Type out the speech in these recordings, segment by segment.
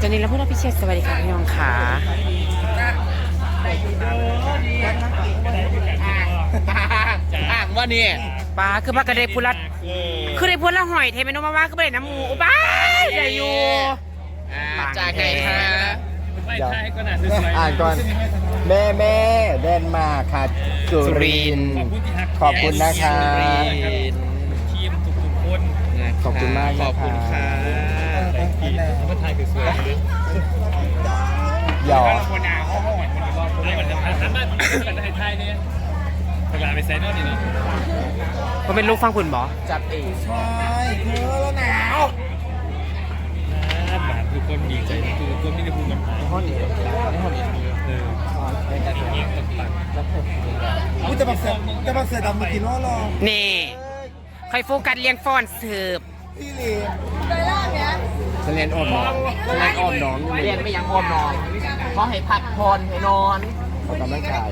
จนนี้แล้วพวกเราพิเชษสวัสดีค่ะพี่น้องค่ะอ่างว่านี่ป้าคือพักกระเดพุรัดคือได้พุละหอยเทมโนมาว่าคือไปน้ำหมูโอ้บ้าใหญ่อยู่จ่ากไหนคะไม่ใช่ก็น่าสวยอ่านก่อน แม่แม่แดนมาค่ะสุริน ขอบคุณนะคะทีมทุกๆคนขอบคุณมากขอบคุณค่ะ ค่ะแต่ที่เขาก็ถ่ายสวยๆเลยหยอกคนอ่างเขาก็หมดคนก็คนได้กันทำทำบ้านกันไทยไทยเนี่ยเวลาไปไซน์นอตนี่เนาะผมเป็นลูกฟังคุณบอจับเองแบบทุกคนดีใจทุกคนไม่ได้พูดกันห้องนี้ห้องนี้เออเงี้ยต่างกูจะบักเสือจะบักเสือดำมากินล้อรอนี่ใครโฟกัสเลี้ยงฟอนเสิร์ฟพี่ลีฉันเรีย นอ้อมน้องฉันเรียนอ้อมน้องอยู่เรียนไม่ยังอ้อมนอนขอให้พักผ่อนให้นอน ออกกำลังกาย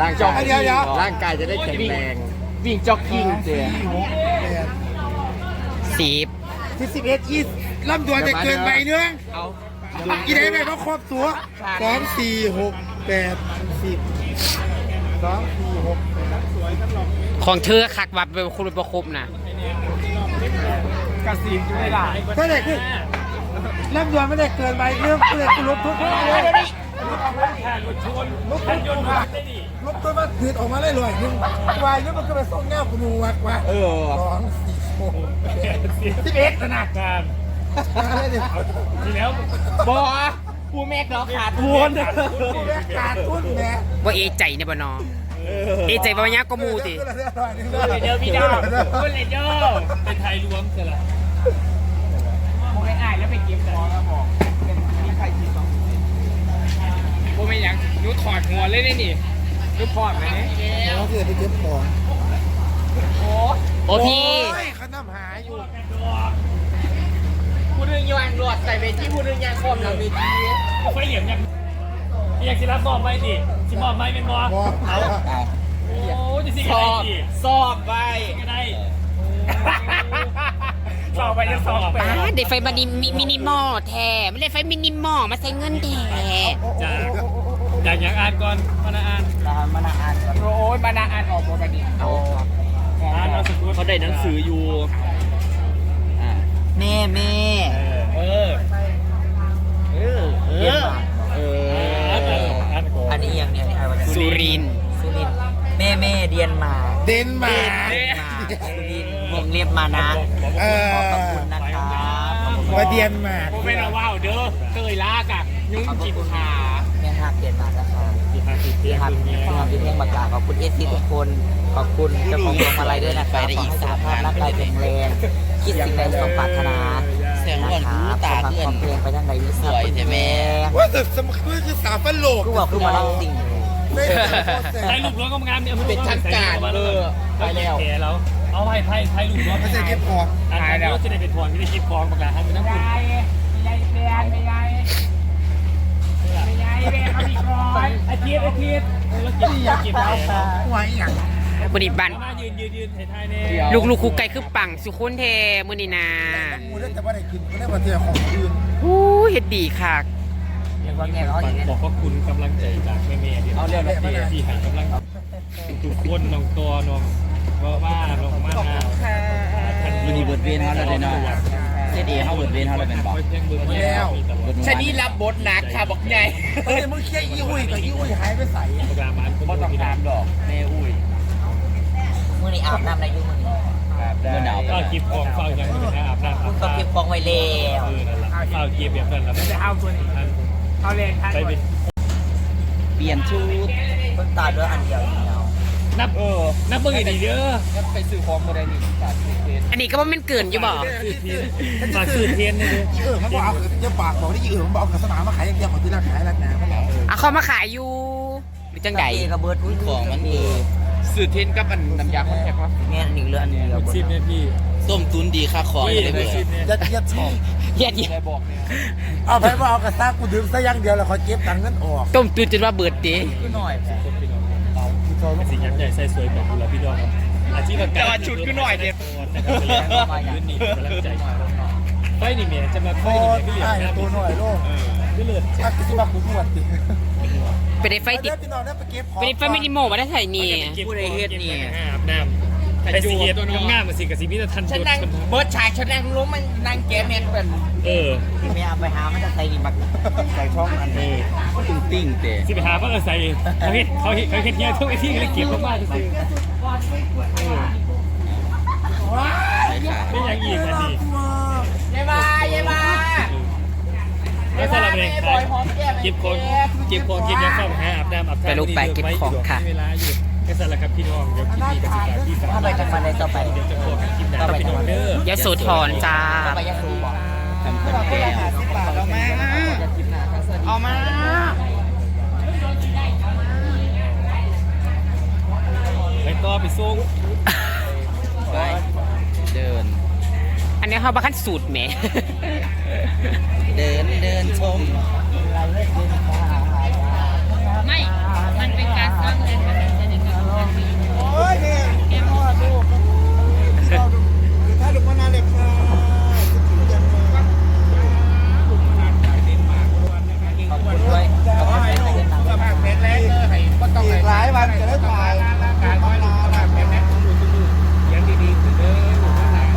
ร่างกายร่างกายจะได้แข็งแรง วิ่งจ็อกกิ้งเจ๊สีบที่สิบเอ็ดยี่ลำดวนจะเกินไปเนื้อเอา กี่ได้ไหมก็ครบตัวสองสี่หกแปดสิบสองสี่หกของเธอคักวับเป็นคุณประคบนะ กระสีอยู่ในหลายถ้าไหนคือลำดวนไม่ได้เกินไปเรื่องเพื่อนกูลบทุกคนเลยทางรถชนรถยนต์มาได้ดิลบตัวมาถือออกมาเลยรวยหนึ่งวายนี่มันก็ไปส่งแง่กูมูวัดว่าเออสองสี่หกสิบเอ็ดขนาดการนี่ยทีแล้วบอผู้แม่เราขาดทุนกูแม่ขาดทุนแม่ว่าเอใจเนี่ยบ่นอ เอใจบ่ยากก็มูติเดี๋ยวพี่ดาวคุณเลเยอร์ไปไทยรวมเสร็จแล้วมองง่ายๆแล้วไปเก็บของแล้วบอกมีใครกินบ้างผมไม่อยากนูถอดหัวเลยได้นี่นูถอดไหมเนี่ยเราจะไปเก็บของโอ้พี่โอ้ยเขาน้ำหาอยู่ผู้นึงยางรวดใส่เวทีผู้นึงยางคอมหลังเวทีไฟเหลี่ยมยัง อยากสิรับมอบไปดิสิมอบไปเป็นมอบอกเอาโอ้จะสิสกันอได้บดิสอบไปก็ได้สอบไปจะสอบไปป้าได้ไฟมาดิมิมินิมอลแท้ไม่ได้ไฟมินิมอลมาใส่เงินแท้จากจากอยากอ่านก่อนมานาอ่านมานาอ่านโอ้ยมานาอ่านออกบทบัณฑิตเอาอ่านเอาสกุลเขาได้หนังสืออยู่แม่แม่เออ เออ เออ เอ อ่านอ่าน อ อ่านก่อน อันนี้อย่างเนี้ยนี่อะไรวะ สุรินทร์สุรินทร์แม่แม่เดียนมาเดนมาร์กสุรินทร์วงเรียบมานะเออ ขอบพระคุณนะครับขอบคุณมาเดียนมาร์กผมเป็นว้าวเด้อเคยลากอะยุ่งจิตขา แม่ฮักเดียนมาแล้วค่ะที่หาที่เที่ยพี่งฮักเงี้ยพี่ฮักพี่เพ่งมากราบขอบคุณเอซีทุกคน ขอบคุณเจ้าของพวงมาลัยด้วยนะครับขอให้สุขภาพร่างกายแข็งแรงคิดสิ่งใดสมปรารถนาเสียงหวานนะคหูรับตาความเพื่อนความเพลงไปทางใดยิ่งสวยใช่ไหมว่าแต่สมคือคือสาวฟันโลก คือว่าคือมาเล่าสิ่ง ไม่ได้ไทยลูกร้องก็งามเนี่ยเป็นทางการเลยไปแล้วแก่แล้วเอาไทยไทยไทยลูกร้องไม่ใช่เก็บของอ่านแล้วจะได้เป็นทวนที่ได้คิดกองประกาศให้เป็นนักบุญไอ้เทียบไอ้เทียบแล้วกินอยากกินอะไรหัวอีหยังมือนีบันมายืนยืนยืนไทยๆเนี่ยลูกลูกคุกไก่คือปังสุขุนเทมือนีนากูได้แต่ว่าได้กินกูได้มาเที่ยวของอื่นอู้เฮ็ดดีค่ะเรียกว่าแง่เขาอย่างนี้บอกว่าคุณกำลังใจจากแม่ เมย์ที่เอาเรื่องที่ให้กำลังทุกคนน้องตัวน้องว่าว่าน้องมานาวันนี้เบิร์ดเวนเขาเลยเนาะเจดีเขาเบิร์ดเวนเขาเลยเป็นบอกแล้วชนีรับบทหนักค่ะบอกไงเฮ้ยมึงเคลียร์อีอุ้ยกับอีอุ้ยหายไปใส่ประกาศมาบ่ต้องถามดอกแม่อุ้ยมือนี้อาบน้ำในยุคมือนี้เมื่อหนาวก็กิบกองเฝ้าอยังไม่ได้อาบน้ำอาบก็ตาเก็บของไว้แล้วเละเฝ้าเกียบแบบนั้นแล้วไม่ได้เอาตัวนี้เอาเลนทันไปเป็น เปลี่ยนชุดเพิ่งตาด้วยอันเดียวเดียวนับเออนับเบิ่งอีกดีเด้อไปซื้อของมาได้นี่จากซื้อเพชรอันนี้ก็ว่ามันเกินอยู่บ่ซื้อเทียนฝากซื้อเทียนนี่อีเออมันบอกเอาเดี๋ยวปากบอกที่อีเออมันบอกเอากระสนามมาขายอย่างเดียวของที่ร้านขายร้านน้ำมันเหรออะเขามาขายอยู่หรือจังใดเกับเบิร์ดของมันเออซื้อเทียนกับอันน้ำยาคอนแทคว่าแง่หนึ่งเรืออันเดียวชิปเนี่ยพี่ ต้มตุนดีค่าของพี่เลยเคเบิยร์ชิปเนี่ยยัดยัดชอบเย็ดเย็ดได้บอกเนี่ยเอาไปว่าเอากระซ่ากูดื่มซะอย่างเดียวแล้วคอยเก็บตังค์นั้นออกต้มตุนจนว่าเบิดเด้ขึ้นหน่อยคนพี่น้องเอาที่ซอยลูกสิ่งยักษ์ใหญ่ใส่สวยแบบเราพี่น้องครับอาชีพการแต่ว่าชุดก็หน่อยเด็ดนะครับเป็นแรงยืนหนีกำลังใจไฟนี่เมียจะมาไฟโอ้นี่ยเมียไอ้ตัวหน่อยโลกก็เลือดถ้ากินมาคุ้มหมดติไปได้ไฟติดเดี๋ยวพี่น้องได้ไปเก็บของไปได้ไฟมินิโมมาได้ใส่นี่ผู้ใดเฮ็ดนี่อาบน้ำ ไอ้สีเฮ็ดงามๆมาสิกับสิมีแต่ทันฉันจุดนั่งเบิร์ดฉากฉันนั่งรู้มันนั่งแกมเน็ตเป็นเออที่ไม่เอาไปหามันจะใส่นี่บักใส่ช่องอันนี้ติ้งติ้งเตะสิไปหาเพื่อใส่เขาเฮ็ดเขาเฮ็ดเขาเฮ็ดเฮียทุกไอ้ที่เลยเก็บมาบ้านซื้อใช่ค่ะไม่ยังอีกอันนี้เย้มาเย้มาแล้วสำหรับเองเก็บของเก็บของเก็บยังเข้าหาอาบน้ำอาบท่าเวลาอยู่แค่ สั่นแหละครับพี่น้องเดี๋ยวคลิปนี้กับสิบที่สามเข้าไปจังหวัดใดต่อไป เดี๋ยวจะพบกันคลิปหน้าพี่น้องเด้อยโสธรจ้าเข้าไปยะโสบอกทำคนแก้วสิบบาทเอามาเอามาไปต่อไปส่งไปเดิน อันนี้เขาบักขั้นสูตรแหม เดินเดินชม ไม่ มันเป็นการสร้างแรงบันดาลใจในการทำงาน โอ้ยเนี่ยแกมอดลูกถ้าดูมานานเลยค่ะคิดถึงจังเลย ขอบคุณด้วยขอบคุณแม่ที่เดินทาง สภาพแข็งแรงเลยให้ก็ต้อง อีกหลายวันจะได้ถ่าย การน้อยลงสภาพแข็งแรงดูดูยังดีๆคือเด้ออยู่ข้างหลัง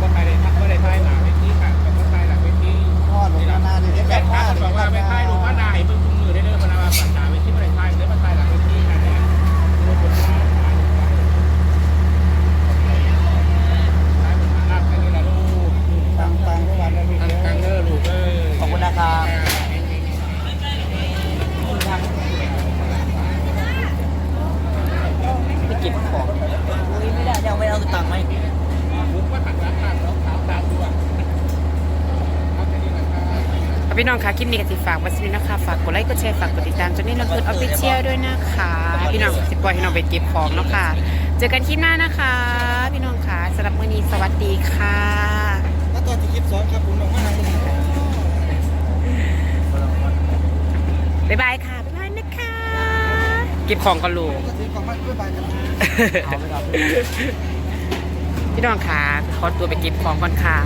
ก็ไปได้ทักก็ได้ทายหลังเวทีค่ะก็ทายหลังเวที ทอดลงนานๆนี่ แป แบ ด บ พั ว่าน บอกว่าไปทายดูว่านายเพิ่งมือได้เด้อพนาปัญหาเวทีไม่ได้ทายเด้อมาทายหลังเวทีค่ะเนี่ยรับกันนี่ละลูก ตังตังทุกวันแล้วมี ตั้ง เย ตั้ง อะ เด้อลูกเอ้ย ขอบคุณนะครับไปเก็บของอุ้ยไม่ได้ยังไม่เอาตังค์ไหม ผมก็ตัดหลังตัดแล้วขาวตามด้วยเอาแค่นี้นะครับ พี่น้องคะคลิปนี้ก็สิฝากไว้สินะคะ ฝากกดไลค์ กดแชร์ ฝากกดติดตามจนนี่เราเกิดออฟฟิเชียลด้วยนะคะ พี่น้องสิปล่อยให้น้องไปเก็บของเนาะค่ะ เจอกันคลิปหน้านะคะ พี่น้องคะสำหรับมื้อนี้สวัสดีค่ะแล้วตอนที่คลิปสอนครับผมบอกว่าไหนบ๊ายบายค่ะ บ๊ายบายนะคะ เก็บของกันลูกก็ถือของมันด้วยไปกันพี่น้องค่ะขอตัวไปเก็บของก่อนค่ะ